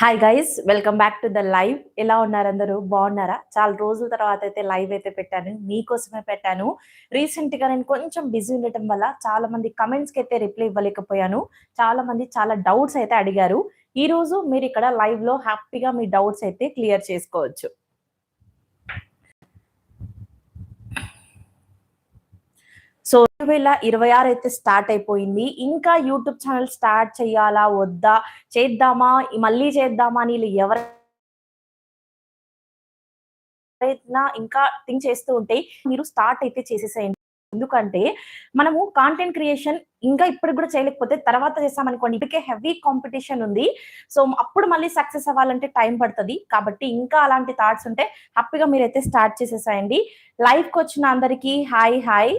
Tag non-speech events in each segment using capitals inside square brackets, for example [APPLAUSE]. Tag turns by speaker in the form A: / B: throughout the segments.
A: Hi guys welcome back to the live ఎలా ఉన్నారు అందరూ? బాగున్నారా? చాలా రోజుల తర్వాత అయితే లైవ్ అయితే పెట్టాను. మీకోసమే పెట్టాను. రీసెంట్గా నేను కొంచెం బిజీ ఉండటం వల్ల చాలా మంది కమెంట్స్కి అయితే రిప్లై ఇవ్వలేకపోయాను. చాలా మంది చాలా డౌట్స్ అయితే అడిగారు. ఈ రోజు మీరు ఇక్కడ లైవ్లో హ్యాపీగా మీ డౌట్స్ అయితే క్లియర్ చేసుకోవచ్చు. సో రెండు వేల ఇరవై ఆరు అయితే స్టార్ట్ అయిపోయింది. ఇంకా యూట్యూబ్ ఛానల్ స్టార్ట్ చేయాలా వద్దా చేద్దామా మళ్ళీ చేద్దామా అని ఎవరు ఎవరైనా ఇంకా థింక్ చేస్తూ ఉంటే మీరు స్టార్ట్ అయితే చేసేసేయండి. ఎందుకంటే మనము కాంటెంట్ క్రియేషన్ ఇంకా ఇప్పుడు కూడా చేయలేకపోతే తర్వాత చేస్తామనుకోండి ఇప్పటికే హెవీ కాంపిటీషన్ ఉంది. సో అప్పుడు మళ్ళీ సక్సెస్ అవ్వాలంటే టైం పడుతుంది. కాబట్టి ఇంకా అలాంటి థాట్స్ ఉంటే హ్యాపీగా మీరైతే స్టార్ట్ చేసేసేయండి. లైఫ్కి వచ్చిన అందరికీ hi hi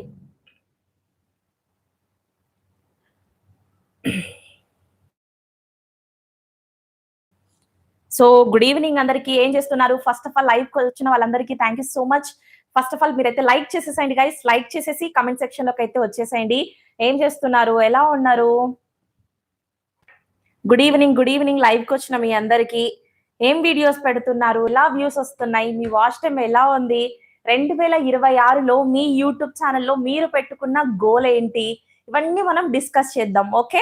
A: so good evening అందరికి. ఏం చేస్తున్నారు? ఫస్ట్ ఆఫ్ ఆల్ లైవ్ వచ్చిన వాళ్ళందరికీ thank you so much first of all మీరైతే లైక్ చేసేసేయండి గైస్ లైక్ చేసేసి కమెంట్ సెక్షన్లోకి అయితే వచ్చేసేయండి. ఏం చేస్తున్నారు? ఎలా ఉన్నారు? గుడ్ ఈవినింగ్ గుడ్ ఈవినింగ్ లైవ్కి వచ్చిన మీ అందరికి. ఏం వీడియోస్ పెడుతున్నారు? ఎలా వ్యూస్ వస్తున్నాయి? మీ వాచ్ టైం ఎలా ఉంది? రెండు వేల ఇరవై ఆరులో మీ యూట్యూబ్ ఛానల్లో మీరు పెట్టుకున్న గోల్ ఏంటి? ఇవన్నీ మనం డిస్కస్ చేద్దాం ఓకే?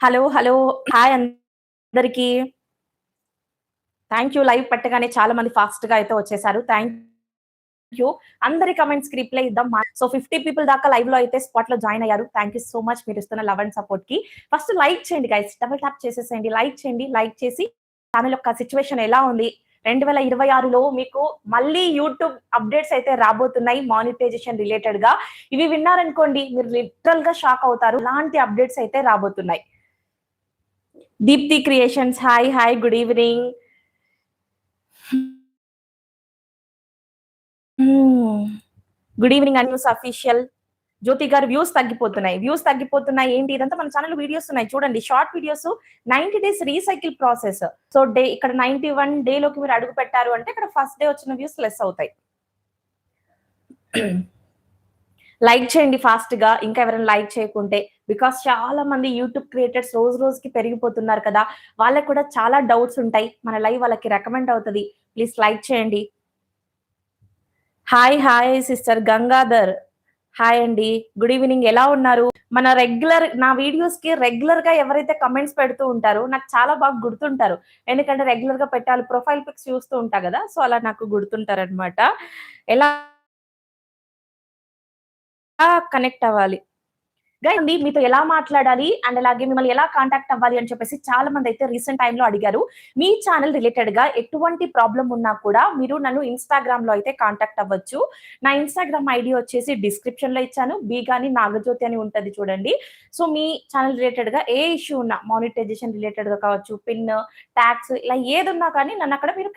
A: హలో హలో హాయ్ అందరికి. థ్యాంక్ యూ లైవ్ పెట్టగానే చాలా మంది ఫాస్ట్గా అయితే వచ్చేసారు. థ్యాంక్ యూ అందరి కమెంట్స్కి రిప్లై ఇద్దాం. సో ఫిఫ్టీ పీపుల్ దాకా లైవ్లో అయితే స్పాట్లో జాయిన్ అయ్యారు. థ్యాంక్ యూ సో మచ్ మీరు ఇస్తున్న లవ్ అండ్ సపోర్ట్కి ఫస్ట్ లైక్ చేయండి గైస్ డబుల్ ట్యాప్ చేసేసేయండి. లైక్ చేయండి లైక్ చేసి ఛానల్ యొక్క సిచ్యువేషన్ ఎలా ఉంది? రెండు వేల ఇరవై ఆరులో మీకు మళ్ళీ యూట్యూబ్ అప్డేట్స్ అయితే రాబోతున్నాయి మానిటైజేషన్ రిలేటెడ్గా. ఇవి విన్నారనుకోండి మీరు లిటరల్గా షాక్ అవుతారు. లాంటి అప్డేట్స్ అయితే రాబోతున్నాయి. Deepthi creations hi hi good evening good evening అన్యూస్ official Jyothi గారు వ్యూస్ తగ్గిపోతున్నాయి. వ్యూస్ తగ్గిపోతున్నాయి ఏంటి? ఇదంతా మన ఛానల్ వీడియోస్ ఉన్నాయి. చూడండి short videos ninety days recycle process so day ఇక్కడ నైన్టీ వన్ డే లోకి మీరు అడుగు పెట్టారు అంటే ఇక్కడ ఫస్ట్ డే వచ్చిన వ్యూస్ లెస్ అవుతాయి. లైక్ చేయండి ఫాస్ట్గా. ఇంకా ఎవరైనా లైక్ చేయకుంటే బికాస్ చాలా మంది యూట్యూబ్ క్రియేటర్స్ రోజు రోజుకి పెరిగిపోతున్నారు కదా. వాళ్ళకి కూడా చాలా డౌట్స్ ఉంటాయి. మన లైవ్ వాళ్ళకి రికమెండ్ అవుతుంది. ప్లీజ్ లైక్ చేయండి. Hi hi sister Gangadhar hi అండి. గుడ్ ఈవినింగ్ ఎలా ఉన్నారు? మన రెగ్యులర్ నా వీడియోస్కి రెగ్యులర్గా ఎవరైతే కమెంట్స్ పెడుతూ ఉంటారో నాకు చాలా బాగా గుర్తుంటారు. ఎందుకంటే రెగ్యులర్గా పెట్టాలి ప్రొఫైల్ పిక్స్ చూస్తూ ఉంటా కదా సో అలా నాకు గుర్తుంటారు అనమాట ఎలా కనెక్ట్ అవ్వాలి? అండి మీతో ఎలా మాట్లాడాలి? అండ్ అలాగే మిమ్మల్ని ఎలా కాంటాక్ట్ అవ్వాలి అని చెప్పేసి చాలా మంది అయితే రీసెంట్ టైంలో అడిగారు. మీ ఛానల్ రిలేటెడ్గా ఎటువంటి ప్రాబ్లం ఉన్నా కూడా మీరు నన్ను ఇన్స్టాగ్రామ్లో అయితే కాంటాక్ట్ అవ్వచ్చు. నా ఇన్స్టాగ్రామ్ ఐడి వచ్చేసి డిస్క్రిప్షన్లో ఇచ్చాను. బీగాని నాగజ్యోతి అని ఉంటది చూడండి. సో మీ ఛానల్ రిలేటెడ్గా ఏ ఇష్యూ ఉన్నా మానిటైజేషన్ రిలేటెడ్గా కావచ్చు పిన్ ట్యాక్స్ ఇలా ఏది ఉన్నా కానీ నన్ను అక్కడ మీరు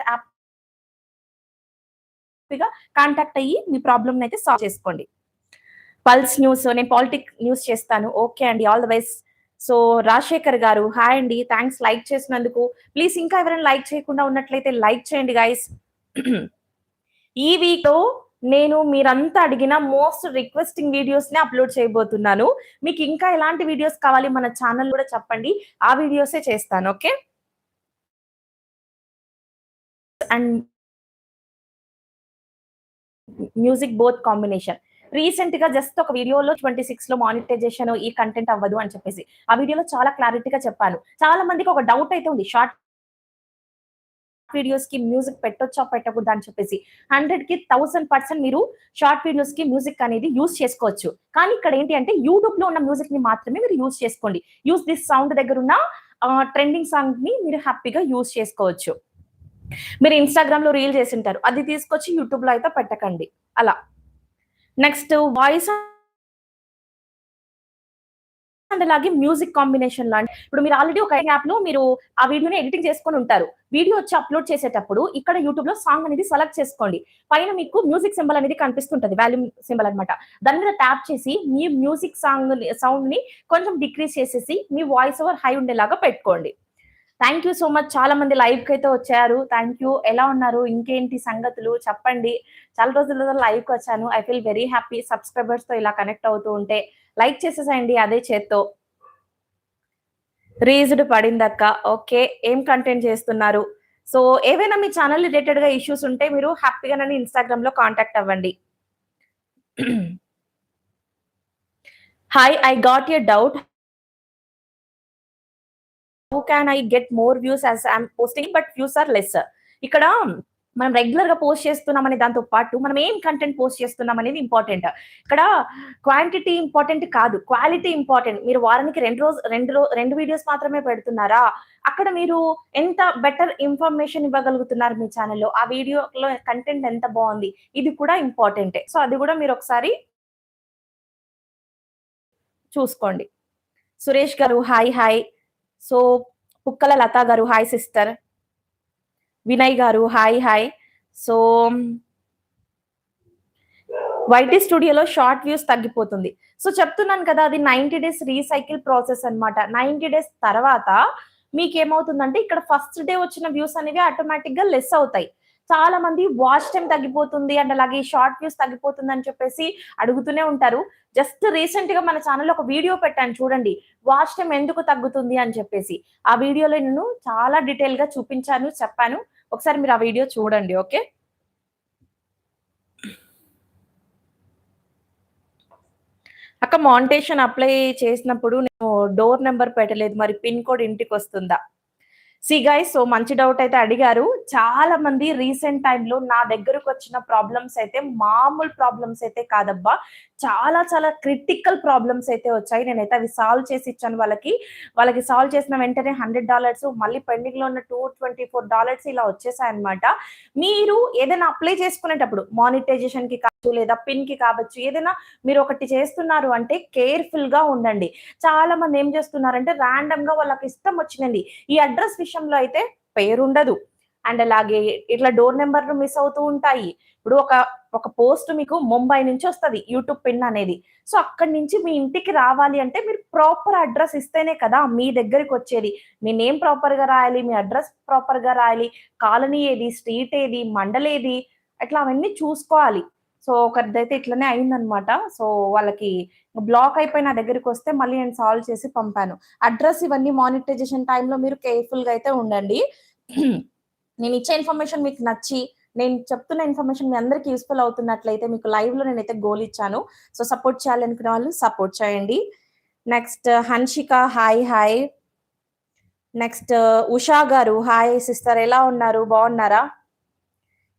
A: కాంటాక్ట్ అయ్యి మీ ప్రాబ్లమ్ అయితే సాల్వ్ చేసుకోండి. పల్స్ న్యూస్ నేను పాలిటిక్ న్యూస్ చేస్తాను. ఓకే అండి all the best. So Rajasekhar గారు హాయ్ అండి థ్యాంక్స్ లైక్ చేసినందుకు. ప్లీజ్ ఇంకా ఎవరైనా లైక్ చేయకుండా ఉన్నట్లయితే లైక్ చేయండి గైస్ ఈ వీక్లో నేను మీరంతా అడిగిన మోస్ట్ రిక్వెస్టింగ్ వీడియోస్ని అప్లోడ్ చేయబోతున్నాను. మీకు ఇంకా ఎలాంటి వీడియోస్ కావాలి మన ఛానల్ కూడా చెప్పండి. ఆ వీడియోసే చేస్తాను okay? And music both combination. రీసెంట్గా జస్ట్ ఒక వీడియోలో ట్వంటీ సిక్స్లో మానిటైజేషన్ ఈ కంటెంట్ అవ్వదు అని చెప్పేసి. ఆ వీడియోలో చాలా క్లారిటీగా చెప్పాను. చాలా మందికి ఒక డౌట్ అయితే ఉంది. షార్ట్ వీడియోస్కి మ్యూజిక్ పెట్టొచ్చా పెట్టకూడదు అని చెప్పేసి. హండ్రెడ్కి థౌసండ్ పర్సెంట్ మీరు షార్ట్ వీడియోస్కి మ్యూజిక్ అనేది యూస్ చేసుకోవచ్చు. కానీ ఇక్కడ ఏంటి అంటే యూట్యూబ్లో ఉన్న మ్యూజిక్ని మాత్రమే మీరు యూస్ చేసుకోండి. యూస్ దిస్ సౌండ్ దగ్గర ఉన్న ట్రెండింగ్ సాంగ్ని మీరు హ్యాపీగా యూస్ చేసుకోవచ్చు. మీరు ఇన్స్టాగ్రామ్లో రీల్ చేసి ఉంటారు. అది తీసుకొచ్చి యూట్యూబ్లో అయితే పెట్టకండి. అలా. నెక్స్ట్ వాయిస్ అండ్ అలాగే మ్యూజిక్ కాంబినేషన్ లాంటి ఇప్పుడు మీరు ఆల్రెడీ ఒక యాప్లో మీరు ఆ వీడియోని ఎడిటింగ్ చేసుకొని ఉంటారు. వీడియో వచ్చి అప్లోడ్ చేసేటప్పుడు ఇక్కడ యూట్యూబ్లో సాంగ్ అనేది సెలెక్ట్ చేసుకోండి. పైన మీకు మ్యూజిక్ సింబల్ అనేది కనిపిస్తుంటది వాల్యూమ్ సింబల్ అనమాట దాని మీద ట్యాప్ చేసి మీ మ్యూజిక్ సాంగ్ సౌండ్ని కొంచెం డిక్రీజ్ చేసేసి మీ వాయిస్ ఓవర్ హై ఉండేలాగా పెట్టుకోండి. థ్యాంక్ యూ సో మచ్ చాలా మంది లైవ్కి అయితే వచ్చారు. థ్యాంక్ యూ ఎలా ఉన్నారు? ఇంకేంటి సంగతులు? చెప్పండి. చాలా రోజుల లైవ్కి వచ్చాను. ఐ ఫీల్ వెరీ హ్యాపీ సబ్స్క్రైబర్స్తో ఇలా కనెక్ట్ అవుతూ ఉంటే లైక్ చేసేసేయండి అదే చేత్తో. రీజ్డ్ పడిందక్క. ఓకే ఏం కంటెంట్ చేస్తున్నారు? సో ఏవైనా మీ ఛానల్ రిలేటెడ్గా ఇష్యూస్ ఉంటే మీరు హ్యాపీగా నన్ను ఇన్స్టాగ్రామ్లో కాంటాక్ట్ అవ్వండి. Hi I got a doubt how can I get more views as I'm posting but views are less ఇక్కడ మనం రెగ్యులర్గా పోస్ట్ చేస్తున్నాం అనే దాంతో పాటు మనం ఏం కంటెంట్ పోస్ట్ చేస్తున్నాం అనేది ఇంపార్టెంట్ ఇక్కడ క్వాంటిటీ ఇంపార్టెంట్ కాదు. క్వాలిటీ ఇంపార్టెంట్ మీరు వారానికి రెండు రోజు రెండు రో రెండు వీడియోస్ మాత్రమే పెడుతున్నారా? అక్కడ మీరు ఎంత బెటర్ ఇన్ఫర్మేషన్ ఇవ్వగలుగుతున్నారు మీ ఛానల్లో ఆ వీడియోలో కంటెంట్ ఎంత బాగుంది? ఇది కూడా ఇంపార్టెంటే సో అది కూడా మీరు ఒకసారి చూసుకోండి. సురేష్ గారు hi hi so Pukkala Latha గారు హాయ్ సిస్టర్. వినయ్ గారు హాయ్ హాయ్. సో వైటీ స్టూడియోలో షార్ట్ వ్యూస్ తగ్గిపోతుంది. సో చెప్తున్నాను కదా అది నైన్టీ డేస్ రీసైకిల్ ప్రాసెస్ అనమాట నైన్టీ డేస్ తర్వాత మీకు ఏమవుతుందంటే ఇక్కడ ఫస్ట్ డే వచ్చిన వ్యూస్ అనేవి ఆటోమేటిక్గా లెస్ అవుతాయి. చాలా మంది వాచ్ టైం తగ్గిపోతుంది అండ్ అలాగే షార్ట్ వ్యూస్ తగ్గిపోతుంది అని చెప్పేసి అడుగుతూనే ఉంటారు. జస్ట్ రీసెంట్గా మన ఛానల్లో ఒక వీడియో పెట్టాను చూడండి. వాచ్ టైం ఎందుకు తగ్గుతుంది అని చెప్పేసి. ఆ వీడియోలో నేను చాలా డీటెయిల్గా చూపించాను చెప్పాను. ఒకసారి మీరు ఆ వీడియో చూడండి ఓకే? అక్క మాంటేషన్ అప్లై చేసినప్పుడు నేను డోర్ నెంబర్ పెట్టలేదు. మరి పిన్ కోడ్ ఇంటికి వస్తుందా? సి గైస్ సో మంచి డౌట్ అయితే అడిగారు. చాలా మంది రీసెంట్ టైంలో నా దగ్గరకు వచ్చిన ప్రాబ్లమ్స్ అయితే మామూలు ప్రాబ్లమ్స్ అయితే కాదబ్బా. చాలా చాలా క్రిటికల్ ప్రాబ్లమ్స్ అయితే వచ్చాయి. నేనైతే అవి సాల్వ్ చేసి ఇచ్చాను వాళ్ళకి. వాళ్ళకి సాల్వ్ చేసిన వెంటనే హండ్రెడ్ డాలర్స్ మళ్ళీ పెండింగ్లో ఉన్న టూ ట్వంటీ ఫోర్ డాలర్స్ ఇలా వచ్చేసాయి అనమాట మీరు ఏదైనా అప్లై చేసుకునేటప్పుడు మానిటైజేషన్కి లేదా పిన్కి కావచ్చు ఏదైనా మీరు ఒకటి చేస్తున్నారు అంటే కేర్ఫుల్గా ఉండండి. చాలా మంది ఏం చేస్తున్నారంటే ర్యాండమ్గా వాళ్ళకి ఇష్టం వచ్చినది ఈ అడ్రస్ విషయంలో అయితే పేరు ఉండదు అండ్ అలాగే ఇట్లా డోర్ నెంబర్లు మిస్ అవుతూ ఉంటాయి. ఇప్పుడు ఒక ఒక పోస్ట్ మీకు ముంబై నుంచి వస్తుంది యూట్యూబ్ పిన్ అనేది. సో అక్కడి నుంచి మీ ఇంటికి రావాలి అంటే మీరు ప్రాపర్ అడ్రస్ ఇస్తేనే కదా మీ దగ్గరికి వచ్చేది. మీ నేమ్ ప్రాపర్గా రాయాలి మీ అడ్రస్ ప్రాపర్గా రాయాలి కాలనీ ఏది స్ట్రీట్ ఏది మండల్ ఏది అట్లా అవన్నీ చూసుకోవాలి. సో ఒకరిదైతే ఇట్లనే అయిందనమాట. సో వాళ్ళకి బ్లాక్ అయిపోయి నా దగ్గరికి వస్తే మళ్ళీ నేను సాల్వ్ చేసి పంపాను. అడ్రస్ ఇవన్నీ మానిటైజేషన్ టైంలో మీరు కేర్ఫుల్గా అయితే ఉండండి. నేను ఇచ్చే ఇన్ఫర్మేషన్ మీకు నచ్చి నేను చెప్తున్న ఇన్ఫర్మేషన్ మీ అందరికి యూస్ఫుల్ అవుతున్నట్లయితే మీకు లైవ్లో నేనైతే గోల్ ఇచ్చాను. సో సపోర్ట్ చేయాలనుకునే వాళ్ళు సపోర్ట్ చేయండి. Next Hansika hi hi. Next Usha గారు హాయ్ సిస్టర్ ఎలా ఉన్నారు? బాగున్నారా?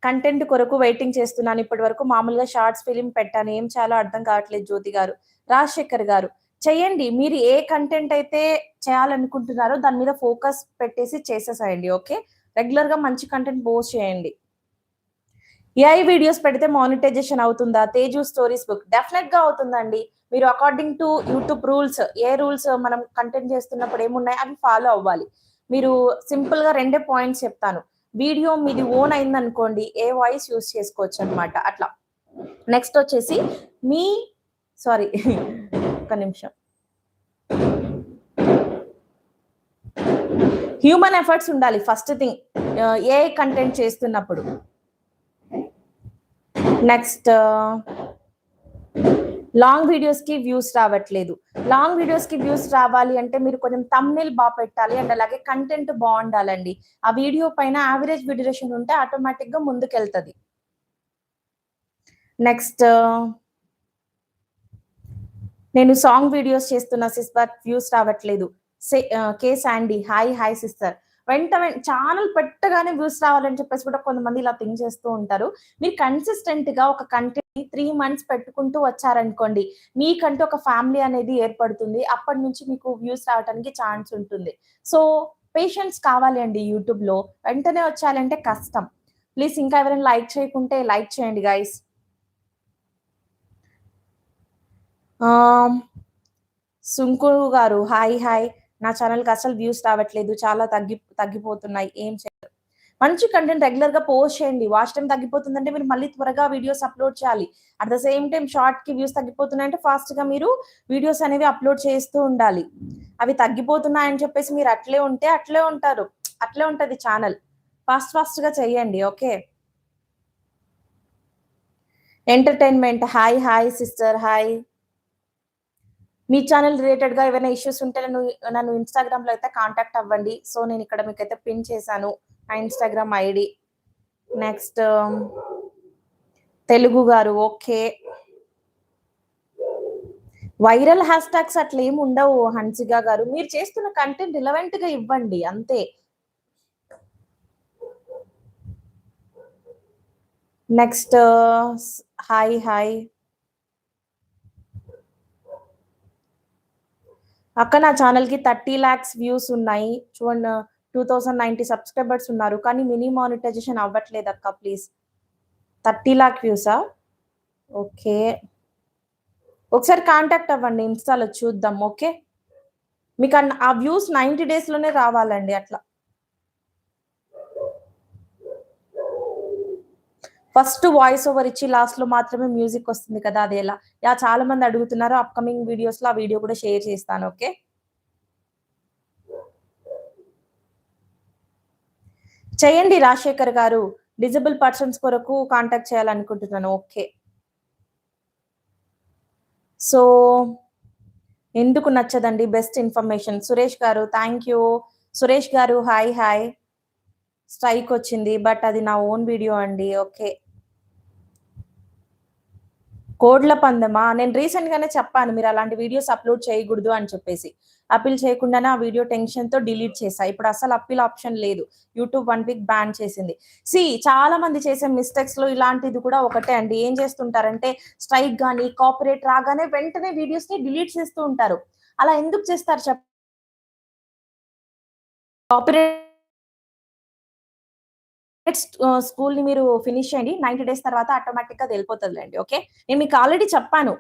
A: కంటెంట్ కొరకు వెయిటింగ్ చేస్తున్నాను. ఇప్పటి వరకు మామూలుగా షార్ట్స్ ఫిలిం పెట్టాను. ఏం చేయాలో అర్థం కావట్లేదు జ్యోతి గారు. రాజశేఖర్ గారు చేయండి. మీరు ఏ కంటెంట్ అయితే చేయాలనుకుంటున్నారో దాని మీద ఫోకస్ పెట్టేసి చేసేసేయండి ఓకే రెగ్యులర్గా మంచి కంటెంట్ పోస్ట్ చేయండి. ఏఐ వీడియోస్ పెడితే మానిటైజేషన్ అవుతుందా? తేజు స్టోరీస్ బుక్ డెఫినెట్గా అవుతుందండి. మీరు అకార్డింగ్ టు యూట్యూబ్ రూల్స్ ఏ రూల్స్ మనం కంటెంట్ చేస్తున్నప్పుడు ఏమున్నాయి? అవి ఫాలో అవ్వాలి. మీరు సింపుల్గా రెండే పాయింట్స్ చెప్తాను. వీడియో మీది ఓన్ అయిందనుకోండి ఏ వాయిస్ యూస్ చేసుకోవచ్చు అనమాట అట్లా. నెక్స్ట్ వచ్చేసి మీ సారీ ఒక నిమిషం. హ్యూమన్ ఎఫర్ట్స్ ఉండాలి ఫస్ట్ థింగ్ ఏ కంటెంట్ చేస్తున్నప్పుడు. నెక్స్ట్ లాంగ్ వీడియోస్కి వ్యూస్ రావట్లేదు. లాంగ్ వీడియోస్కి వ్యూస్ రావాలి అంటే మీరు కొంచెం తమ్నేల్ బాగా పెట్టాలి అండ్ అలాగే కంటెంట్ బాగుండాలండి. ఆ వీడియో పైన యావరేజ్ డ్యూరేషన్ ఉంటే ఆటోమేటిక్గా ముందుకెళ్తుంది. నెక్స్ట్ uh, నేను సాంగ్ వీడియోస్ చేస్తున్నా సిస్ బట్ వ్యూస్ రావట్లేదు. K Sandy hi hi sister వెంట ఛానల్ పెట్టగానే వ్యూస్ రావాలని చెప్పేసి కూడా కొంతమంది ఇలా థింక్ చేస్తూ ఉంటారు. మీరు కన్సిస్టెంట్గా ఒక కంటెంట్ త్రీ మంత్స్ పెట్టుకుంటూ వచ్చారనుకోండి మీకంటూ ఒక ఫ్యామిలీ అనేది ఏర్పడుతుంది. అప్పటి నుంచి మీకు వ్యూస్ రావడానికి ఛాన్స్ ఉంటుంది. సో పేషెన్స్ కావాలి అండి యూట్యూబ్లో వెంటనే వచ్చాలంటే కష్టం. ప్లీజ్ ఇంకా ఎవరైనా లైక్ చేయకుంటే లైక్ చేయండి గైస్ సుంకు గారు హాయ్ హాయ్. నా ఛానల్కి అసలు వ్యూస్ రావట్లేదు. చాలా తగ్గి తగ్గిపోతున్నాయి. ఏం చేయాలి మంచి కంటెంట్ రెగ్యులర్గా పోస్ట్ చేయండి. వాచ్ టైం తగ్గిపోతుందంటే మీరు మళ్ళీ త్వరగా వీడియోస్ అప్లోడ్ చేయాలి. అట్ ద సేమ్ టైం షార్ట్కి వ్యూస్ తగ్గిపోతున్నాయంటే ఫాస్ట్గా మీరు వీడియోస్ అనేవి అప్లోడ్ చేస్తూ ఉండాలి. అవి తగ్గిపోతున్నాయని చెప్పేసి మీరు అట్లే ఉంటే అట్లే ఉంటారు. అట్లే ఉంటది ఛానల్ ఫాస్ట్ ఫాస్ట్గా చెయ్యండి okay? Entertainment hi hi sister hi మీ ఛానల్ రిలేటెడ్గా ఏమైనా ఇష్యూస్ ఉంటే నన్ను నన్ను ఇన్స్టాగ్రామ్లో అయితే కాంటాక్ట్ అవ్వండి. సో నేను ఇక్కడ మీకైతే పిన్ చేశాను. నా ఇన్స్టాగ్రామ్ ఐడి నెక్స్ట్ తెలుగు గారు ఓకే వైరల్ హ్యాష్ ట్యాగ్స్ అట్లా ఏమి ఉండవు హన్సిగా గారు. మీరు చేస్తున్న కంటెంట్ రిలవెంట్గా ఇవ్వండి అంతే. నెక్స్ట్ హాయ్ హాయ్ అక్క నా ఛానల్కి థర్టీ ల్యాక్స్ వ్యూస్ ఉన్నాయి. చూడండి టూ థౌసండ్ నైన్టీ సబ్స్క్రైబర్స్ ఉన్నారు. కానీ మినీ మానిటైజేషన్ అవ్వట్లేదు అక్క ప్లీజ్. థర్టీ ల్యాక్ వ్యూసా ఓకే. ఒకసారి కాంటాక్ట్ అవ్వండి ఇన్స్టాలో చూద్దాం ఓకే? మీకు అన్న- ఆ వ్యూస్ నైంటీ డేస్లోనే రావాలండి అట్లా. ఫస్ట్ వాయిస్ ఓవర్ ఇచ్చి లాస్ట్లో మాత్రమే మ్యూజిక్ వస్తుంది కదా అది ఎలా యా చాలా మంది అడుగుతున్నారు అప్కమింగ్ వీడియోస్లో ఆ వీడియో కూడా షేర్ చేస్తాను ఓకే చేయండి రాజశేఖర్ గారు డిజబుల్ పర్సన్స్ కొరకు కాంటాక్ట్ చేయాలనుకుంటున్నాను ఓకే సో ఎందుకు నచ్చదండి? బెస్ట్ ఇన్ఫర్మేషన్ సురేష్ గారు థ్యాంక్ యూ సురేష్ గారు హాయ్ హాయ్ స్ట్రైక్ వచ్చింది బట్ అది నా ఓన్ వీడియో అండి ఓకే. కోడ్ల పందమా? నేను రీసెంట్ గానే చెప్పాను మీరు అలాంటి వీడియోస్ అప్లోడ్ చేయకూడదు అని చెప్పేసి. అప్పీల్ చేయకుండానే ఆ వీడియో టెన్షన్తో డిలీట్ చేసా ఇప్పుడు అసలు అప్పీల్ ఆప్షన్ లేదు. యూట్యూబ్ వన్ వీక్ బ్యాన్ చేసింది. సి చాలా మంది చేసే మిస్టేక్స్లో ఇలాంటిది కూడా ఒకటే అండి. ఏం చేస్తుంటారంటే స్ట్రైక్ గానీ కాపరేట్ రాగానే వెంటనే వీడియోస్ని డిలీట్ చేస్తూ ఉంటారు. అలా ఎందుకు చేస్తారు చెప్ కాపరేట్ స్కూల్ uh, ని మీరు ఫినిష్ చేయండి. నైన్టీ డేస్ తర్వాత ఆటోమేటిక్గా వెళ్ళిపోతుందిలేండి ఓకే నేను మీకు ఆల్రెడీ చెప్పాను.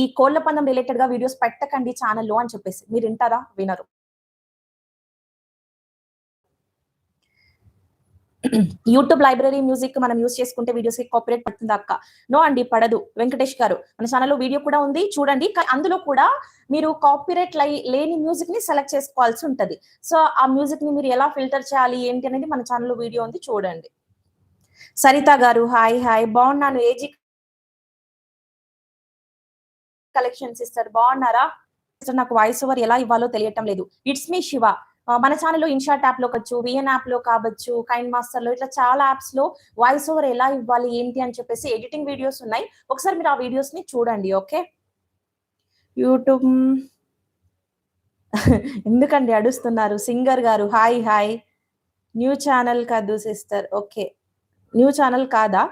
A: ఈ కోళ్ళ పందం రిలేటెడ్గా వీడియోస్ పెట్టకండి ఛానల్లో అని చెప్పేసి. మీరు వింటారా? వినరు. యూట్యూబ్ లైబ్రరీ మ్యూజిక్ మనం యూస్ చేసుకుంటే వీడియోస్కి కాపరేట్ పడుతుంది అక్క. నో అండి పడదు. వెంకటేష్ గారు మన ఛానల్లో వీడియో కూడా ఉంది చూడండి. అందులో కూడా మీరు కాపీరైట్ లేని మ్యూజిక్ని సెలెక్ట్ చేసుకోవాల్సి ఉంటది. సో ఆ మ్యూజిక్ని మీరు ఎలా ఫిల్టర్ చేయాలి ఏంటి అనేది మన ఛానల్లో వీడియో ఉంది చూడండి. సరిత గారు హాయ్ హాయ్. బాగున్నాను. ఏజీ కలెక్షన్స్ ఇస్తారు. బాగున్నారా? నాకు వాయిస్ ఓవర్ ఎలా ఇవ్వాలో తెలియటం లేదు. ఇట్స్ మీ శివ మన ఛానల్లో ఇన్షాట్ యాప్లో కావచ్చు విఎన్ యాప్లో కావచ్చు కైండ్ మాస్టర్లో ఇట్లా చాలా యాప్స్లో వాయిస్ ఓవర్ ఎలా ఇవ్వాలి ఏంటి అని చెప్పేసి ఎడిటింగ్ వీడియోస్ ఉన్నాయి. ఒకసారి మీరు ఆ వీడియోస్ని చూడండి ఓకే? యూట్యూబ్ [LAUGHS] ఎందుకండి అడుస్తున్నారు? సింగర్ గారు హాయ్ హాయ్. న్యూ ఛానల్ కాదు సిస్టర్ ఓకే. న్యూ ఛానల్ కాదా?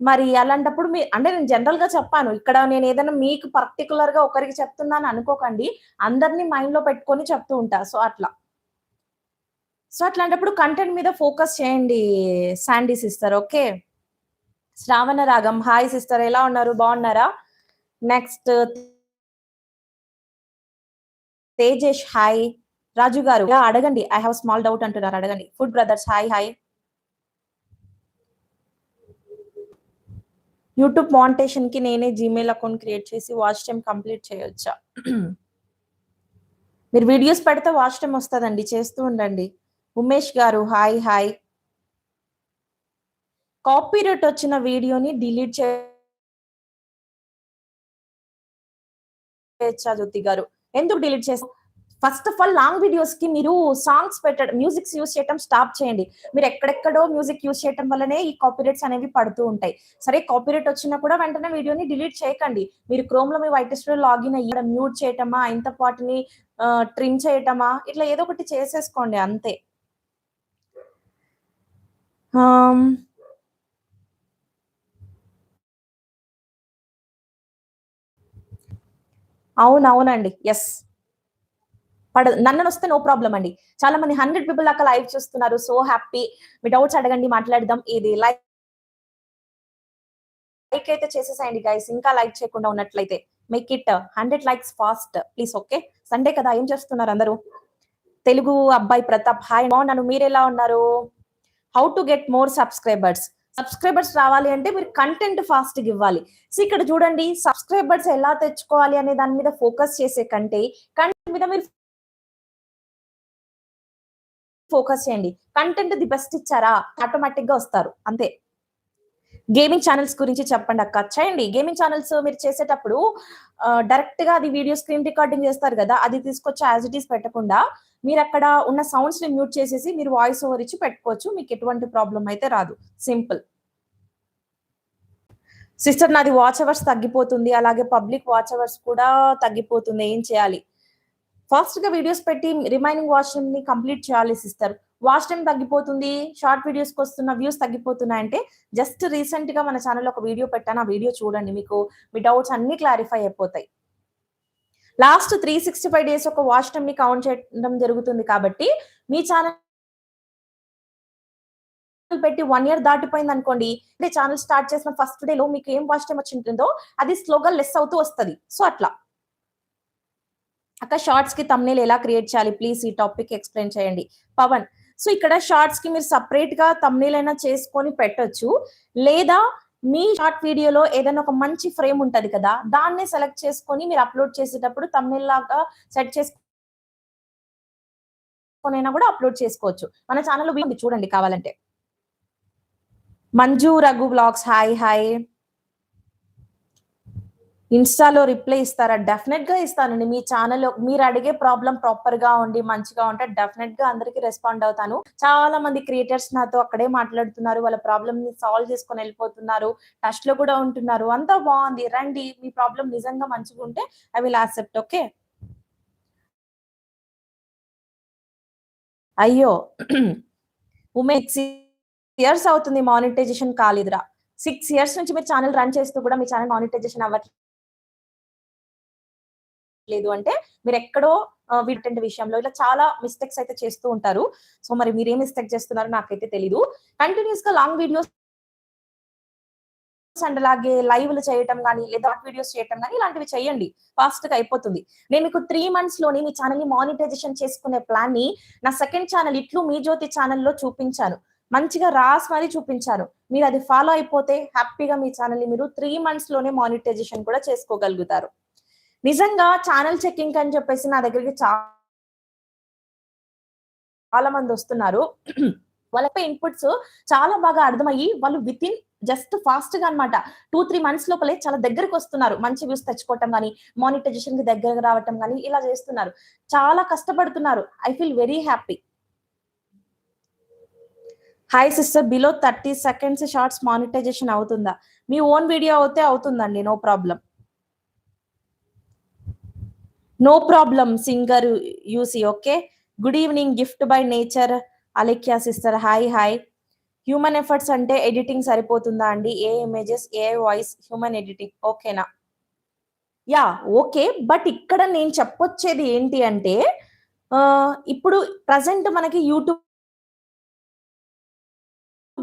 A: మరి అలాంటప్పుడు మీ అంటే నేను జనరల్గా చెప్పాను ఇక్కడ నేను ఏదైనా మీకు పర్టికులర్గా ఒకరికి చెప్తున్నాను అనుకోకండి అందరినీ మైండ్లో పెట్టుకొని చెప్తూ ఉంటా. సో అట్లా. సో అట్లాంటప్పుడు కంటెంట్ మీద ఫోకస్ చేయండి శాండీ సిస్టర్ ఓకే శ్రావణ రాగం హాయ్ సిస్టర్ ఎలా ఉన్నారు? బాగున్నారా? నెక్స్ట్ తేజేష్ హాయ్ రాజు గారు అడగండి. ఐ హావ్ స్మాల్ డౌట్ అంటున్నారు అడగండి. Food brothers hi hi YouTube మానిటేషన్కి నేనే జీమెయిల్ అకౌంట్ క్రియేట్ చేసి వాచ్ టైం కంప్లీట్ చేయొచ్చా? [CLEARS THROAT] మీరు వీడియోస్ పెడితే వాచ్ టైం వస్తుందండి చేస్తూ ఉండండి. ఉమేష్ గారు హాయ్ హాయ్. కాపీరైట్ వచ్చిన వీడియోని డిలీట్ చేయొచ్చా జ్యోతి గారు. ఎందుకు డిలీట్ చేస్తా ఫస్ట్ ఆఫ్ ఆల్ లాంగ్ వీడియోస్కి మీరు సాంగ్స్ పెట్టడం మ్యూజిక్స్ యూస్ చేయడం స్టాప్ చేయండి. మీరు ఎక్కడెక్కడో మ్యూజిక్ యూస్ చేయడం వల్లనే ఈ కాపీరైట్స్ అనేవి పడుతూ ఉంటాయి. సరే కాపీరైట్ వచ్చినా కూడా వెంటనే వీడియోని డిలీట్ చేయకండి. మీరు క్రోమ్లో మీ వైట్లో లాగిన్ అయ్యి మ్యూట్ చేయటమా ఇంత పాటుని ట్రిమ్ చేయటమా ఇట్లా ఏదో ఒకటి చేసేసుకోండి అంతే. Um, అవునవునండి ఎస్ పడదు నన్ను వస్తే నో ప్రాబ్లం అండి. చాలా మంది హండ్రెడ్ పీపుల్ దాకా లైవ్ చూస్తున్నారు. సో హ్యాపీ మీ డౌట్స్ అడగండి మాట్లాడదాం. ఇది లైక్ లైక్ అయితే చేసేసాయండి గైస్ ఇంకా లైక్ చేయకుండా ఉన్నట్లయితే make it hundred likes fast please okay Sunday కదా ఏం చేస్తున్నారు అందరూ? తెలుగు అబ్బాయి ప్రతాప్ హాయ్ బాగున్నాను. మీరు ఎలా ఉన్నారు? How to get more subscribers subscribers రావాలి అంటే మీరు కంటెంట్ ఫాస్ట్గా ఇవ్వాలి. సో ఇక్కడ చూడండి సబ్స్క్రైబర్స్ ఎలా తెచ్చుకోవాలి అనే దాని మీద ఫోకస్ చేసే కంటే కంటెంట్ మీద మీరు ఫోకస్ చేయండి. కంటెంట్ ది బెస్ట్ ఇచ్చారా? ఆటోమేటిక్గా వస్తారు. అంతే. గేమింగ్ ఛానల్స్ గురించి చెప్పండి అక్క. చేయండి. గేమింగ్ ఛానల్స్ మీరు చేసేటప్పుడు uh, డైరెక్ట్గా అది వీడియో స్క్రీన్ రికార్డింగ్ చేస్తారు కదా అది తీసుకొచ్చి యాజ్ ఇట్ ఈస్ పెట్టకుండా మీరు అక్కడ ఉన్న సౌండ్స్ని మ్యూట్ చేసేసి మీరు వాయిస్ ఓవర్ ఇచ్చి పెట్టుకోవచ్చు. మీకు ఎటువంటి ప్రాబ్లం అయితే రాదు. సింపుల్ సిస్టర్ నాది వాచ్ అవర్స్ తగ్గిపోతుంది. అలాగే పబ్లిక్ వాచ్ అవర్స్ కూడా తగ్గిపోతుంది. ఏం చేయాలి? ఫాస్ట్గా వీడియోస్ పెట్టి రిమైనింగ్ వాచ్ని కంప్లీట్ చేయాలి సిస్టర్ వాచ్ టైం తగ్గిపోతుంది షార్ట్ వీడియోస్కి వస్తున్న వ్యూస్ తగ్గిపోతున్నాయి అంటే జస్ట్ రీసెంట్గా మన ఛానల్లో ఒక వీడియో పెట్టాను. ఆ వీడియో చూడండి. మీకు మీ డౌట్స్ అన్ని క్లారిఫై అయిపోతాయి. Last three sixty five days ఒక వాచ్ టైం ని కౌంట్ చేయడం జరుగుతుంది కాబట్టి మీ ఛానల్ పెట్టి వన్ ఇయర్ దాటిపోయింది అనుకోండి అంటే ఛానల్ స్టార్ట్ చేసిన ఫస్ట్ డే లో మీకు ఏం వాచ్ టైం వచ్చి ఉంటుందో అది స్లోగా లెస్ అవుతూ వస్తుంది. సో అట్లా. అక్క షార్ట్స్కి తమ్నేల్ ఎలా క్రియేట్ చేయాలి? ప్లీజ్ ఈ టాపిక్ ఎక్స్ప్లెయిన్ చేయండి. పవన్ సో ఇక్కడ షార్ట్స్కి మీరు సపరేట్గా తమ్నేల్ అయినా చేసుకొని పెట్టొచ్చు. లేదా మీ షార్ట్ వీడియోలో ఏదైనా ఒక మంచి ఫ్రేమ్ ఉంటది కదా దాన్నే సెలెక్ట్ చేసుకొని మీరు అప్లోడ్ చేసేటప్పుడు తమిళ లాగా సెట్ చేసుకునైనా కూడా అప్లోడ్ చేసుకోవచ్చు. మన ఛానల్ ఉంది చూడండి కావాలంటే. Manju Raghu blogs hi hi ఇన్స్టాలో రిప్లై ఇస్తారా? డెఫినెట్గా ఇస్తానండి. మీ ఛానల్ మీరు అడిగే ప్రాబ్లం ప్రాపర్గా ఉండి మంచిగా ఉంటే డెఫినెట్గా అందరికి రెస్పాండ్ అవుతాను. చాలా మంది క్రియేటర్స్ నాతో అక్కడే మాట్లాడుతున్నారు. వాళ్ళ ప్రాబ్లమ్ని సాల్వ్ చేసుకొని వెళ్ళిపోతున్నారు. టచ్లో కూడా ఉంటున్నారు. అంతా బాగుంది. రండి. మీ ప్రాబ్లం నిజంగా మంచిగా ఉంటే ఐ విల్ యాక్సెప్ట్. ఓకే? అయ్యో! [CLEARS THROAT] ఉమెక్స్ ఇయర్స్ అవుతుంది మానిటైజేషన్ కాలేదురా. సిక్స్ ఇయర్స్ నుంచి మీరు ఛానల్ రన్ చేస్తూ కూడా మీ ఛానల్ మానిటైజేషన్ అవ్వట్లేదు అంటే మీరు ఎక్కడో వీటంటి విషయంలో ఇలా చాలా మిస్టేక్స్ అయితే చేస్తూ ఉంటారు. సో మరి మీరు ఏం మిస్టేక్ చేస్తున్నారో నాకైతే తెలీదు. కంటిన్యూస్గా లాంగ్ వీడియోస్ అండ్ అలాగే లైవ్లు చేయటం కానీ లేదా వీడియోస్ చేయటం కానీ ఇలాంటివి చేయండి. ఫాస్ట్గా అయిపోతుంది. నేను మీకు త్రీ మంత్స్లోనే మీ ఛానల్ని మానిటైజేషన్ చేసుకునే ప్లాన్ని నా సెకండ్ ఛానల్ ఇట్లు మీ జ్యోతి ఛానల్లో చూపించాను. మంచిగా రాసి మరీ చూపించాను. మీరు అది ఫాలో అయిపోతే హ్యాపీగా మీ ఛానల్ని మీరు త్రీ మంత్స్లోనే మానిటైజేషన్ కూడా చేసుకోగలుగుతారు. నిజంగా ఛానల్ చెక్కింగ్ అని చెప్పేసి నా దగ్గరికి చాలా మంది వస్తున్నారు. వాళ్ళపై ఇన్పుట్స్ చాలా బాగా అర్థమయ్యి వాళ్ళు విత్ ఇన్ జస్ట్ ఫాస్ట్గా అనమాట టూ త్రీ మంత్స్ లోపలే చాలా దగ్గరకు వస్తున్నారు. మంచి వ్యూస్ తెచ్చుకోవటం కానీ మానిటైజేషన్కి దగ్గరకు రావటం కానీ ఇలా చేస్తున్నారు. చాలా కష్టపడుతున్నారు. I feel very happy hi sister below thirty seconds shorts monetization అవుతుందా? మీ ఓన్ వీడియో అవుతే అవుతుందండి no problem no problem singer you see okay good evening gift by nature Alekhya sister hi hi human efforts అంటే editing సరిపోతుందా అండి? ఏ images ఏ voice human editing ఓకేనా yeah okay but ఇక్కడ నేను చెప్పొచ్చేది ఏంటి అంటే ఇప్పుడు ప్రజెంట్ మనకి యూట్యూబ్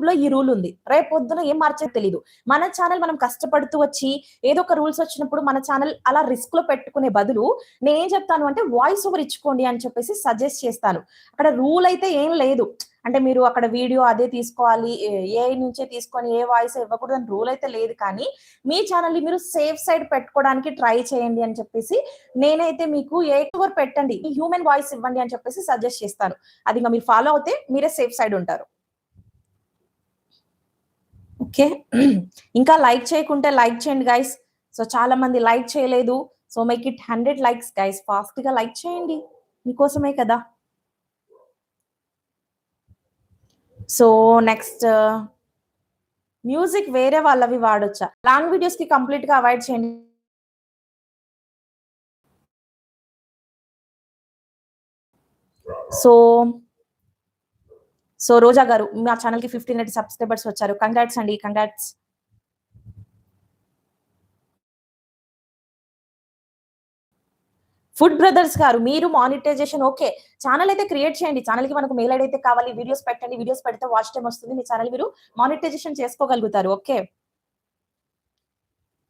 A: లో ఈ రూల్ ఉంది. రేపు పొద్దున ఏం మార్చేది తెలియదు మన ఛానల్ మనం కష్టపడుతూ వచ్చి ఏదో ఒక రూల్స్ వచ్చినప్పుడు మన ఛానల్ అలా రిస్క్లో పెట్టుకునే బదులు నేనేం చెప్తాను అంటే వాయిస్ ఓవర్ ఇచ్చుకోండి అని చెప్పేసి సజెస్ట్ చేస్తాను. అక్కడ రూల్ అయితే ఏం లేదు. అంటే మీరు అక్కడ వీడియో అదే తీసుకోవాలి ఏ నుంచే తీసుకొని ఏ వాయిస్ ఇవ్వకూడదు అని రూల్ అయితే లేదు కానీ మీ ఛానల్ని మీరు సేఫ్ సైడ్ పెట్టుకోవడానికి ట్రై చేయండి అని చెప్పేసి నేనైతే మీకు ఏ ఓవర్ పెట్టండి హ్యూమన్ వాయిస్ ఇవ్వండి అని చెప్పేసి సజెస్ట్ చేస్తాను. అది ఇంకా మీరు ఫాలో అవుతే మీరే సేఫ్ సైడ్ ఉంటారు. ఓకే? ఇంకా లైక్ చేయకుంటే లైక్ చేయండి గైస్. సో చాలా మంది లైక్ చేయలేదు. So make it hundred likes guys. ఫాస్ట్గా లైక్ చేయండి. మీకోసమే కదా. సో నెక్స్ట్ మ్యూజిక్ వేరే వాళ్ళవి వాడొచ్చా? లాంగ్ వీడియోస్కి కంప్లీట్గా అవాయిడ్ చేయండి. సో సో రోజా గారు మా ఛానల్కి ఫిఫ్టీన్ హండ్రెడ్ సబ్స్క్రైబర్స్ వచ్చారు. కంగ్రాట్స్ అండి కంగ్రాట్స్ ఫుడ్ బ్రదర్స్ గారు మీరు మానిటైజేషన్ ఓకే ఛానల్ అయితే క్రియేట్ చేయండి. ఛానల్కి మనకు మెయిల్ ఐడి అయితే కావాలి వీడియోస్ పెట్టండి వీడియోస్ పెడితే వాచ్ టైం వస్తుంది. మీ ఛానల్ మీరు మానిటైజేషన్ చేసుకోగలుగుతారు ఓకే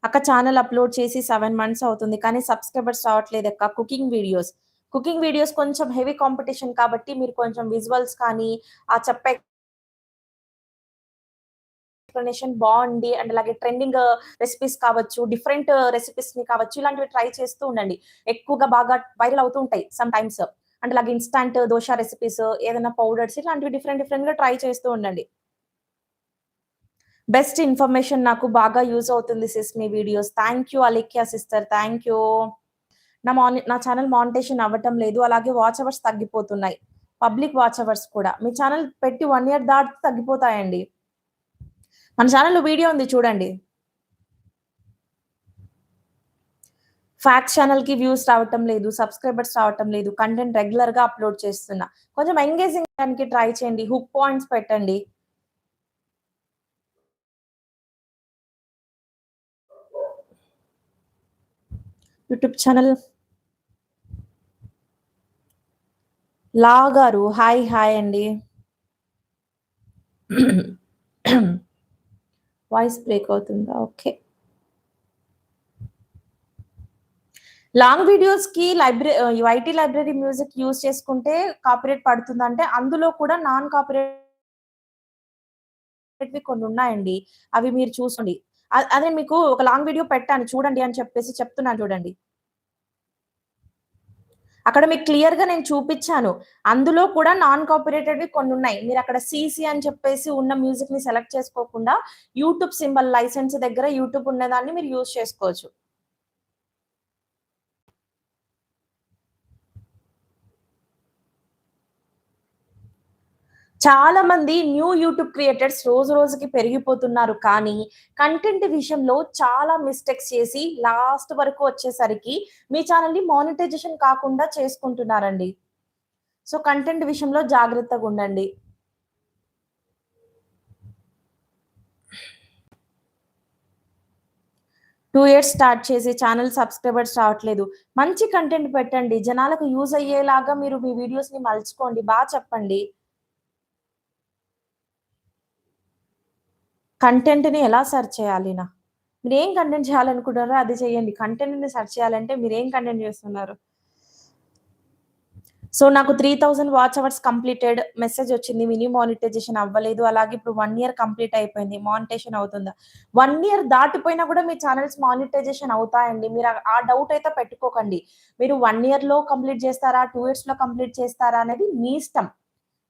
A: అక్క ఛానల్ అప్లోడ్ చేసి సెవెన్ మంత్స్ అవుతుంది కానీ సబ్స్క్రైబర్స్ రావట్లేదు అక్క. కుకింగ్ వీడియోస్ కుకింగ్ వీడియోస్ కొంచెం హెవీ కాంపిటీషన్ కాబట్టి మీరు కొంచెం విజువల్స్ కానీ ఆ చెప్పే ఎక్స్ప్లెనేషన్ బాగుంది అండ్ అలాగే ట్రెండింగ్ రెసిపీస్ కావచ్చు డిఫరెంట్ రెసిపీస్ని కావచ్చు ఇలాంటివి ట్రై చేస్తూ ఉండండి. ఎక్కువగా బాగా వైరల్ అవుతూ ఉంటాయి సమ్ టైమ్స్ అండ్ అలాగే ఇన్స్టాంట్ దోశ రెసిపీస్ ఏదైనా పౌడర్స్ ఇలాంటివి డిఫరెంట్ డిఫరెంట్గా ట్రై చేస్తూ ఉండండి. బెస్ట్ ఇన్ఫర్మేషన్ నాకు బాగా యూజ్ అవుతుంది sis me videos. Thank you Alekhya sister. Thank you నా మాని నా ఛానల్ మానిటేషన్ అవ్వటం లేదు. అలాగే వాచ్ అవర్స్ తగ్గిపోతున్నాయి. పబ్లిక్ వాచ్ అవర్స్ కూడా. మీ ఛానల్ పెట్టి వన్ ఇయర్ దాటి తగ్గిపోతాయండి. మన ఛానల్లో వీడియో ఉంది చూడండి. ఫ్యాక్ట్ ఛానల్కి వ్యూస్ రావటం లేదు సబ్స్క్రైబర్స్ రావటం లేదు కంటెంట్ రెగ్యులర్గా అప్లోడ్ చేస్తున్నా. కొంచెం ఎంగేజింగ్ దానికి ట్రై చేయండి. హుక్ పాయింట్స్ పెట్టండి. YouTube channel. లా గారు హాయ్ హాయ్ అండి. వాయిస్ బ్రేక్ అవుతుందా? ఓకే. లాంగ్ వీడియోస్కి library YT library music use చేసుకుంటే కాపీరేట్ పడుతుందంటే అందులో కూడా నాన్ కాపీరేట్ కొన్ని ఉన్నాయండి. అవి మీరు చూసండి అదే మీకు ఒక లాంగ్ వీడియో పెట్టాను చూడండి అని చెప్పేసి చెప్తున్నాను చూడండి. అక్కడ మీకు క్లియర్గా నేను చూపించాను. అందులో కూడా నాన్ కాపీరేటెడ్ కొన్ని ఉన్నాయి మీరు అక్కడ సీసీ అని చెప్పేసి ఉన్న మ్యూజిక్ని సెలెక్ట్ చేసుకోకుండా యూట్యూబ్ సింబల్ లైసెన్స్ దగ్గర యూట్యూబ్ ఉన్నదాన్ని మీరు యూజ్ చేసుకోవచ్చు. చాలా మంది న్యూ యూట్యూబ్ క్రియేటర్స్ రోజు రోజుకి పెరిగిపోతున్నారు కానీ కంటెంట్ విషయంలో చాలా మిస్టేక్స్ చేసి లాస్ట్ వరకు వచ్చేసరికి మీ ఛానల్ని మానిటైజేషన్ కాకుండా చేసుకుంటున్నారండి. సో కంటెంట్ విషయంలో జాగ్రత్తగా ఉండండి. టూ ఇయర్స్ స్టార్ట్ చేసి ఛానల్ సబ్స్క్రైబర్స్ రావట్లేదు. మంచి కంటెంట్ పెట్టండి. జనాలకు యూజ్ అయ్యేలాగా మీరు మీ వీడియోస్ని మలుచుకోండి. బాగా చెప్పండి. కంటెంట్ని ఎలా సెర్చ్ చేయాలి నా? మీరు ఏం కంటెంట్ చేయాలనుకుంటున్నారో అది చేయండి. కంటెంట్ని సెర్చ్ చేయాలంటే మీరు ఏం కంటెంట్ చేస్తున్నారు? సో నాకు three thousand watch hours completed message వచ్చింది. మినీ మానిటైజేషన్ అవ్వలేదు. అలాగే ఇప్పుడు వన్ ఇయర్ కంప్లీట్ అయిపోయింది. మానిటేషన్ అవుతుందా? వన్ ఇయర్ దాటిపోయినా కూడా మీ ఛానల్స్ మానిటైజేషన్ అవుతాయండి. మీరు ఆ- డౌట్ అయితే పెట్టుకోకండి. మీరు వన్ ఇయర్లో కంప్లీట్ చేస్తారా? టూ ఇయర్స్లో కంప్లీట్ చేస్తారా? అనేది మీ ఇష్టం.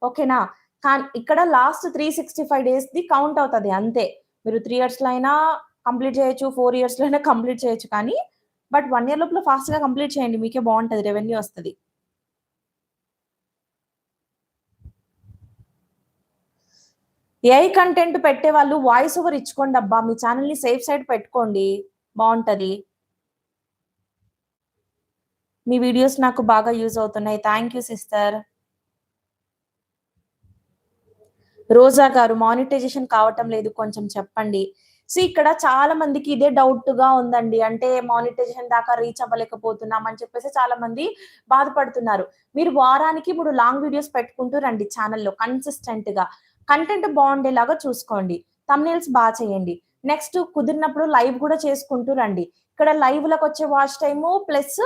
A: ఓకేనా? కానీ ఇక్కడ last three sixty five days the count అవుతుంది అంతే. మీరు త్రీ ఇయర్స్లో అయినా కంప్లీట్ చేయొచ్చు ఫోర్ ఇయర్స్లో అయినా కంప్లీట్ చేయొచ్చు కానీ బట్ వన్ ఇయర్ లోపల ఫాస్ట్గా కంప్లీట్ చేయండి మీకే బాగుంటది రెవెన్యూ వస్తుంది. ఏఐ కంటెంట్ పెట్టే వాళ్ళు వాయిస్ ఓవర్ ఇచ్చుకోండి అబ్బా మీ ఛానల్ని సేఫ్ సైడ్ పెట్టుకోండి బాగుంటది. మీ వీడియోస్ నాకు బాగా యూజ్ అవుతున్నాయి. థ్యాంక్ యూ సిస్టర్ రోజా గారు మానిటైజేషన్ కావటం లేదు కొంచెం చెప్పండి. సో ఇక్కడ చాలా మందికి ఇదే డౌట్గా ఉందండి. అంటే మానిటైజేషన్ దాకా రీచ్ అవ్వలేకపోతున్నాం అని చెప్పేసి చాలా మంది బాధపడుతున్నారు. మీరు వారానికి మూడు లాంగ్ వీడియోస్ పెట్టుకుంటూ రండి ఛానల్లో కన్సిస్టెంట్గా. కంటెంట్ బాగుండేలాగా చూసుకోండి. తమ్నేల్స్ బాగా చేయండి. నెక్స్ట్ కుదిరినప్పుడు లైవ్ కూడా చేసుకుంటూ రండి. ఇక్కడ లైవ్లకు వచ్చే watch time plus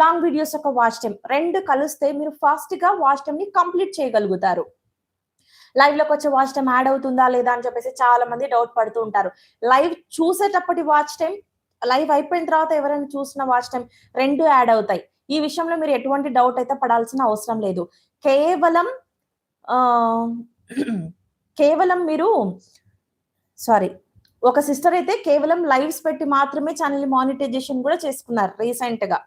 A: long videos యొక్క వాచ్ టైం రెండు కలిస్తే మీరు ఫాస్ట్గా వాచ్ టైం ని కంప్లీట్ చేయగలుగుతారు. లైవ్లోకి వచ్చే వాచ్ టైం యాడ్ అవుతుందా లేదా అని చెప్పేసి చాలా మంది డౌట్ పడుతూ ఉంటారు. లైవ్ చూసేటప్పటి వాచ్ టైం లైవ్ అయిపోయిన తర్వాత ఎవరైనా చూసిన వాచ్ టైం రెండు యాడ్ అవుతాయి. ఈ విషయంలో మీరు ఎటువంటి డౌట్ అయితే పడాల్సిన అవసరం లేదు. కేవలం కేవలం మీరు సారీ ఒక సిస్టర్ అయితే కేవలం లైవ్స్ పెట్టి మాత్రమే ఛానల్ మానిటైజేషన్ కూడా చేసుకున్నారు రీసెంట్గా.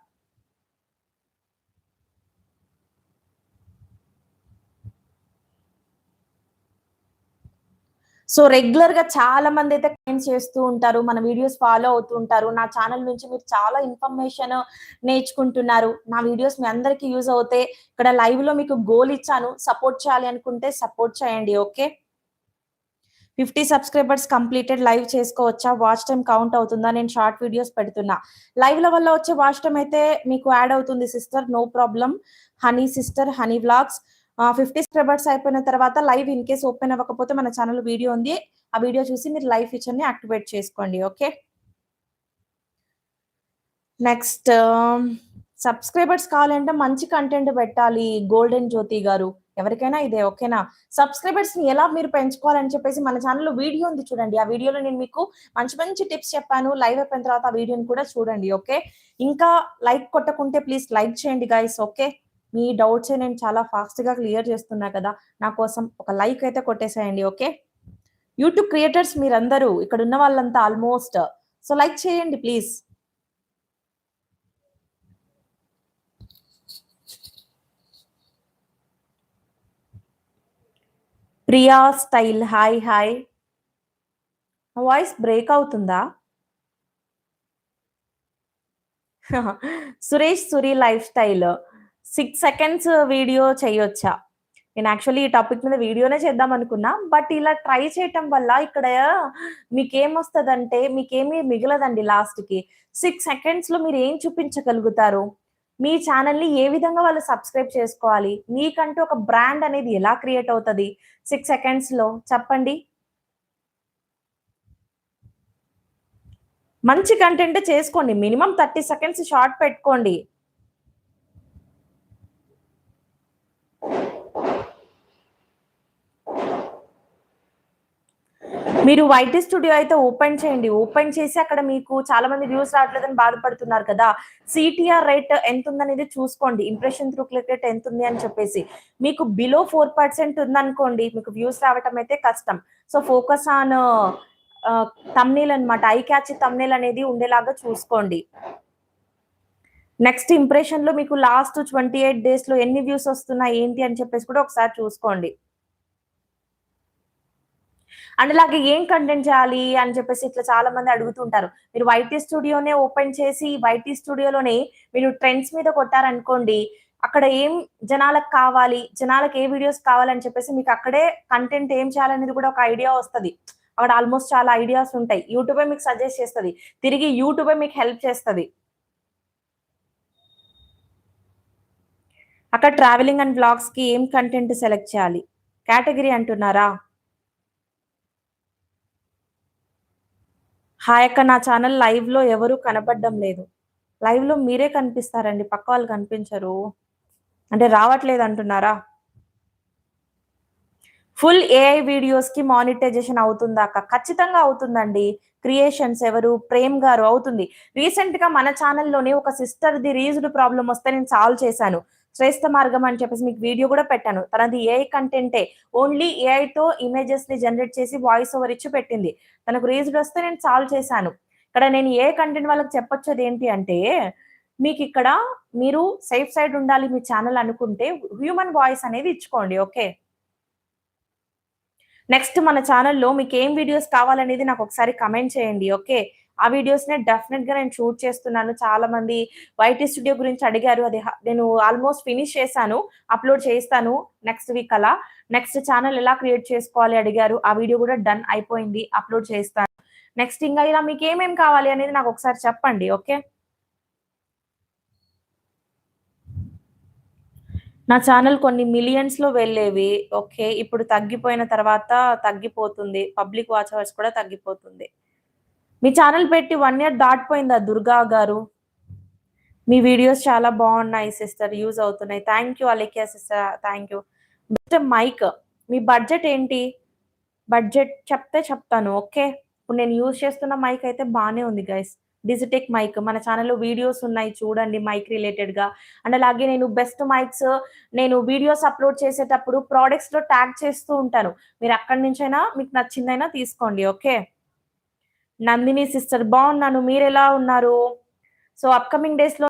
A: సో రెగ్యులర్గా చాలా మంది అయితే కామెంట్స్ చేస్తూ ఉంటారు మన వీడియోస్ ఫాలో అవుతూ ఉంటారు. నా ఛానల్ నుంచి మీరు చాలా ఇన్ఫర్మేషన్ నేర్చుకుంటున్నారు. నా వీడియోస్ మీ అందరికీ యూజ్ అవుతాయి ఇక్కడ లైవ్లో మీకు గోల్ ఇచ్చాను. సపోర్ట్ చేయాలి అనుకుంటే సపోర్ట్ చేయండి okay? Fifty subscribers completed live చేసుకోవచ్చా? వాచ్ టైం కౌంట్ అవుతుందా? నేను షార్ట్ వీడియోస్ పెడుతున్నా. లైవ్ ల వల్ల వచ్చే వాచ్ టైం అయితే మీకు యాడ్ అవుతుంది sister. No problem honey sister honey vlogs. Fifty subscribers అయిపోయిన తర్వాత లైవ్ ఇన్ కేస్ ఓపెన్ అవ్వకపోతే మన ఛానల్ వీడియో ఉంది. ఆ వీడియో చూసి మీరు లైవ్ ఫీచర్ని యాక్టివేట్ చేసుకోండి ఓకే నెక్స్ట్ సబ్స్క్రైబర్స్ కావాలంటే మంచి కంటెంట్ పెట్టాలి గోల్డెన్ జ్యోతి గారు. ఎవరికైనా ఇదే ఓకేనా? సబ్స్క్రైబర్స్ని ఎలా మీరు పెంచుకోవాలని చెప్పేసి మన ఛానల్లో వీడియో ఉంది చూడండి. ఆ వీడియోలో నేను మీకు మంచి మంచి టిప్స్ చెప్పాను. లైవ్ అయిపోయిన తర్వాత ఆ వీడియోని కూడా చూడండి ఓకే ఇంకా లైక్ కొట్టకుంటే ప్లీజ్ లైక్ చేయండి గైస్ ఓకే మీ డౌట్స్ నేను చాలా ఫాస్ట్గా క్లియర్ చేస్తున్నా కదా నా కోసం ఒక లైక్ అయితే కొట్టేసేయండి ఓకే? యూట్యూబ్ క్రియేటర్స్ మీరందరూ ఇక్కడ ఉన్న వాళ్ళంతా ఆల్మోస్ట్. సో లైక్ చేయండి please. Priya style hi hi. Voice break అవుతుందా? [LAUGHS] Suresh Suri lifestyle. Six seconds video చేయొచ్చా? నేను యాక్చువల్లీ ఈ టాపిక్ మీద వీడియోనే చేద్దాం అనుకున్నా బట్ ఇలా ట్రై చేయటం వల్ల ఇక్కడ మీకేమొస్తుందంటే మీకేమీ మిగలదండి లాస్ట్కి సిక్స్ సెకండ్స్లో మీరు ఏం చూపించగలుగుతారు? మీ ఛానల్ని ఏ విధంగా వాళ్ళు సబ్స్క్రైబ్ చేసుకోవాలి? మీకంటూ ఒక బ్రాండ్ అనేది ఎలా క్రియేట్ అవుతుంది? సిక్స్ సెకండ్స్లో చెప్పండి. మంచి కంటెంట్ చేసుకోండి. మినిమం థర్టీ సెకండ్స్ షార్ట్ పెట్టుకోండి. మీరు వైటీ స్టూడియో అయితే ఓపెన్ చేయండి. ఓపెన్ చేసి అక్కడ మీకు చాలా మంది వ్యూస్ రావట్లేదని బాధపడుతున్నారు కదా. సిటిఆర్ రేట్ ఎంత ఉందనేది చూసుకోండి. ఇంప్రెషన్ త్రూ క్లిక్ రేట్ ఎంత ఉంది అని చెప్పేసి. మీకు బిలో ఫోర్ పర్సెంట్ ఉందనుకోండి మీకు వ్యూస్ రావటం అయితే కష్టం. సో ఫోకస్ ఆన్ తమ్నీల్ అనమాట ఐ క్యాచ్ తమ్నీల్ అనేది ఉండేలాగా చూసుకోండి. నెక్స్ట్ ఇంప్రెషన్లో మీకు లాస్ట్ ట్వంటీ ఎయిట్ డేస్లో ఎన్ని వ్యూస్ వస్తున్నాయి ఏంటి అని చెప్పేసి కూడా ఒకసారి చూసుకోండి. అండ్ అలాగే ఏం కంటెంట్ చేయాలి అని చెప్పేసి ఇట్లా చాలా మంది అడుగుతుంటారు. మీరు వైటీ స్టూడియోనే ఓపెన్ చేసి వైటీ స్టూడియోలోనే మీరు ట్రెండ్స్ మీద కొట్టారనుకోండి అక్కడ ఏం జనాలకు కావాలి జనాలకు ఏ వీడియోస్ కావాలని చెప్పేసి మీకు అక్కడే కంటెంట్ ఏం చేయాలనేది కూడా ఒక ఐడియా వస్తుంది. అక్కడ ఆల్మోస్ట్ చాలా ఐడియాస్ ఉంటాయి. యూట్యూబే మీకు సజెస్ట్ చేస్తుంది. తిరిగి యూట్యూబే మీకు హెల్ప్ చేస్తుంది. అక్కడ ట్రావెలింగ్ అండ్ బ్లాగ్స్కి ఏం కంటెంట్ సెలెక్ట్ చేయాలి? కేటగిరీ అంటున్నారా? హాయ్ అక్క నా ఛానల్ లైవ్లో ఎవరు కనపడడం లేదు. లైవ్లో మీరే కనిపిస్తారండి. పక్క వాళ్ళు కనిపించరు. అంటే రావట్లేదు అంటున్నారా? ఫుల్ ఏఐ వీడియోస్కి మానిటైజేషన్ అవుతుందా అక్క? ఖచ్చితంగా అవుతుందండి. క్రియేషన్స్ ఎవరు? ప్రేమ్ గారు అవుతుంది. రీసెంట్గా మన ఛానల్లోనే ఒక సిస్టర్ ది ప్రాబ్లం వస్తే నేను సాల్వ్ చేశాను. శ్రేష్ఠ మార్గం అని చెప్పేసి మీకు వీడియో కూడా పెట్టాను. తనది ఏఐ కంటెంటే ఓన్లీ ఏఐతో ఇమేజెస్ని జనరేట్ చేసి వాయిస్ ఓవర్ ఇచ్చి పెట్టింది. తనకు రీజన్ వస్తే నేను సాల్వ్ చేశాను. ఇక్కడ నేను ఏ కంటెంట్ వాళ్ళకి చెప్పొచ్చేది ఏంటి అంటే మీకు ఇక్కడ మీరు సేఫ్ సైడ్ ఉండాలి మీ ఛానల్ అనుకుంటే హ్యూమన్ వాయిస్ అనేది ఇచ్చుకోండి. ఓకే నెక్స్ట్ మన ఛానల్లో మీకు ఏం వీడియోస్ కావాలనేది నాకు ఒకసారి కమెంట్ చేయండి. ఓకే ఆ వీడియోస్ నే డెఫినెట్గా నేను షూట్ చేస్తున్నాను. చాలా మంది వైటీ స్టూడియో గురించి అడిగారు. అది నేను ఆల్మోస్ట్ ఫినిష్ చేశాను. అప్లోడ్ చేస్తాను నెక్స్ట్ వీక్ అలా. నెక్స్ట్ ఛానల్ ఎలా క్రియేట్ చేసుకోవాలి అడిగారు. ఆ వీడియో కూడా డన్ అయిపోయింది. అప్లోడ్ చేస్తాను నెక్స్ట్ ఇంకా ఇలా మీకు ఏమేమి కావాలి అనేది నాకు ఒకసారి చెప్పండి ఓకే నా ఛానల్ కొన్ని మిలియన్స్లో వెళ్ళేవి ఓకే ఇప్పుడు తగ్గిపోయిన తర్వాత తగ్గిపోతుంది. పబ్లిక్ వాచవర్స్ కూడా తగ్గిపోతుంది. మీ ఛానల్ పెట్టి వన్ ఇయర్ దాటిపోయిందా దుర్గా గారు? మీ వీడియోస్ చాలా బాగున్నాయి సిస్టర్ యూజ్ అవుతున్నాయి. Thank you Alekhya sister thank you best mic me budget ఏంటి? బడ్జెట్ చెప్తే చెప్తాను ఓకే ఇప్పుడు నేను యూజ్ చేస్తున్న మైక్ అయితే బాగానే ఉంది గైస్ డిజిటెక్ మైక్ మన ఛానల్లో వీడియోస్ ఉన్నాయి చూడండి మైక్ రిలేటెడ్గా. అండ్ అలాగే నేను బెస్ట్ మైక్స్ నేను వీడియోస్ అప్లోడ్ చేసేటప్పుడు ప్రోడక్ట్స్లో ట్యాగ్ చేస్తూ ఉంటాను. మీరు అక్కడి నుంచైనా మీకు నచ్చిందైనా తీసుకోండి ఓకే నందిని సిస్టర్ బాగున్నాను. మీరు ఎలా ఉన్నారు? సో అప్కమింగ్ డేస్లో